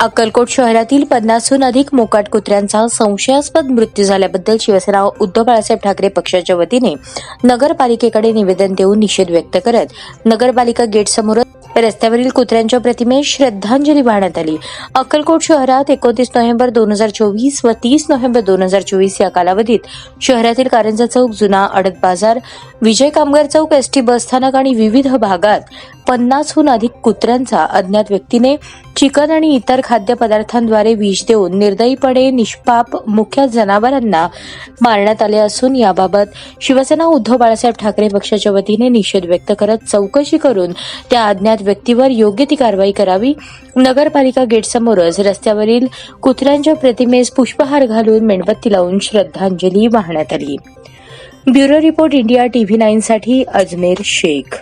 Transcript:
अक्कलकोट शहरातील पन्नासहून अधिक मोकाट कुत्र्यांचा संशयास्पद मृत्यू झाल्याबद्दल शिवसेना उद्धव बाळासाहेब ठाकरे पक्षाच्या वतीने नगरपालिकेकडे निवेदन देऊन निषेध व्यक्त करत नगरपालिका गेटसमोर रस्त्यावरील कुत्र्यांच्या प्रतिमेस श्रद्धांजली वाहण्यात आली. अक्कलकोट शहरात एकोणतीस नोव्हेंबर दोन हजार चोवीस व तीस नोव्हेंबर दोन हजार चोवीस या कालावधीत शहरातील कारंजा चौक जुना अडत बाजार विजय कामगार चौक एस टी बसस्थानक आणि विविध भागात पन्नासहून अधिक कुत्र्यांचा अज्ञात व्यक्तीने चिकन आणि इतर खाद्यपदार्थांद्वारे विष देऊन निर्दयीपणे निष्पाप मुख्य जनावरांना मारण्यात आले असून याबाबत शिवसेना उद्धव बाळासाहेब ठाकरे पक्षाच्या वतीने निषेध व्यक्त करत चौकशी करून त्या अज्ञात व्यक्तीवर योग्य ती कारवाई करावी. नगरपालिका गेटसमोरच रस्त्यावरील कुत्र्यांच्या प्रतिमेस पुष्पहार घालून मेणबत्ती लावून श्रद्धांजली वाहण्यात आली. Bureau report India TV nine साठी अजमेर शेख.